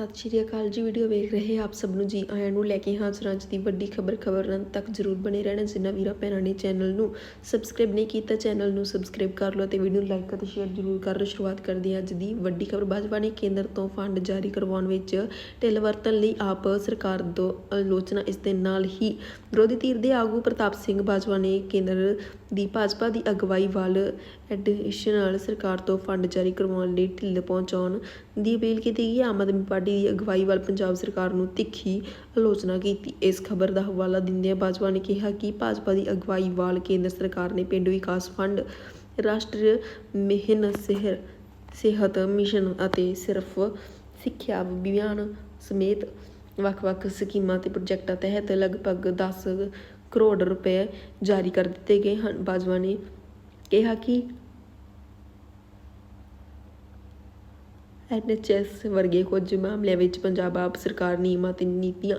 ਸਤਿ ਸ਼੍ਰੀ ਅਕਾਲ ਜੀ, ਵੀਡੀਓ ਵੇਖ ਰਹੇ ਆਪ ਸਭ ਨੂੰ ਜੀ। ਆਇਆਂ ਨੂੰ ਲੈ ਕੇ ਹਾਜ਼ਰ ਅੱਜ ਦੀ ਵੱਡੀ ਖਬਰ ਖਬਰ ਤੱਕ ਜਰੂਰ ਬਣੇ ਰਹਿਣਾ। ਜਿਨ੍ਹਾਂ ਵੀਰਾਂ ਭੈਣਾਂ ਨੇ ਚੈਨਲ ਨੂੰ ਸਬਸਕ੍ਰਾਈਬ ਨਹੀਂ ਕੀਤਾ, ਚੈਨਲ ਨੂੰ ਸਬਸਕ੍ਰਾਈਬ ਕਰ ਲਓ ਤੇ ਵੀਡੀਓ ਨੂੰ ਲਾਈਕ ਅਤੇ ਸ਼ੇਅਰ ਜਰੂਰ ਕਰ ਲਓ। ਸ਼ੁਰੂਆਤ ਕਰਦੇ ਹਾਂ ਅੱਜ ਦੀ ਵੱਡੀ ਖਬਰ। ਬਾਜਵਾ ਨੇ ਕੇਂਦਰ ਤੋਂ ਫੰਡ ਜਾਰੀ ਕਰਵਾਉਣ ਵਿੱਚ ਢਿੱਲ ਵਰਤਣ ਲਈ ਆਪ ਸਰਕਾਰ ਤੋਂ ਆਲੋਚਨਾ, ਇਸ ਦੇ ਨਾਲ ਹੀ ਵਿਰੋਧੀ ਧਿਰ ਦੇ ਆਗੂ ਪ੍ਰਤਾਪ ਸਿੰਘ ਬਾਜਵਾ ਨੇ ਕੇਂਦਰ ਦੀ ਭਾਜਪਾ ਦੀ ਅਗਵਾਈ ਵੱਲ ਐਡੀਸ਼ਨਲ ਸਰਕਾਰ ਤੋਂ ਫੰਡ ਜਾਰੀ ਕਰਵਾਉਣ ਲਈ ਢਿੱਲ ਪਹੁੰਚਾਉਣ ਦੀ ਅਪੀਲ ਕੀਤੀ ਗਈ। ਆਮ ਆਦਮੀ ਪਾਰਟੀ ਦੀ ਅਗਵਾਈ ਵੱਲ ਪੰਜਾਬ ਸਰਕਾਰ ਨੂੰ ਤਿੱਖੀ ਆਲੋਚਨਾ ਕੀਤੀ। ਇਸ ਖਬਰ ਦਾ ਹਵਾਲਾ ਦਿੰਦਿਆਂ ਬਾਜਵਾ ਨੇ ਕਿਹਾ ਕਿ ਭਾਜਪਾ ਦੀ ਅਗਵਾਈ ਵੱਲ ਕੇਂਦਰ ਸਰਕਾਰ ਨੇ ਪਿੰਡ ਵਿਕਾਸ ਫੰਡ, ਰਾਸ਼ਟਰੀ ਮਿਹਨਤ ਸਿਹਰ, ਸਿਹਤ ਮਿਸ਼ਨ ਅਤੇ ਸਿਰਫ ਸਿੱਖਿਆ ਅਭਿਆਨ ਸਮੇਤ ਵੱਖ-ਵੱਖ ਸਕੀਮਾਂ ਤੇ ਪ੍ਰੋਜੈਕਟਾਂ ਤਹਿਤ ਲਗਭਗ 10 ਕਰੋੜ ਰੁਪਏ ਜਾਰੀ ਕਰ ਦਿੱਤੇ ਗਏ ਹਨ। ਬਾਜਵਾ ਨੇ ਕਿਹਾ ਕਿ ਐਨਐਚਐਸ ਵਰਗੇ ਕੁਝ ਮਾਮਲਿਆਂ ਵਿੱਚ ਪੰਜਾਬ ਆਪ ਸਰਕਾਰ ਨਿਯਮਾਂ ਅਤੇ ਨੀਤੀਆਂ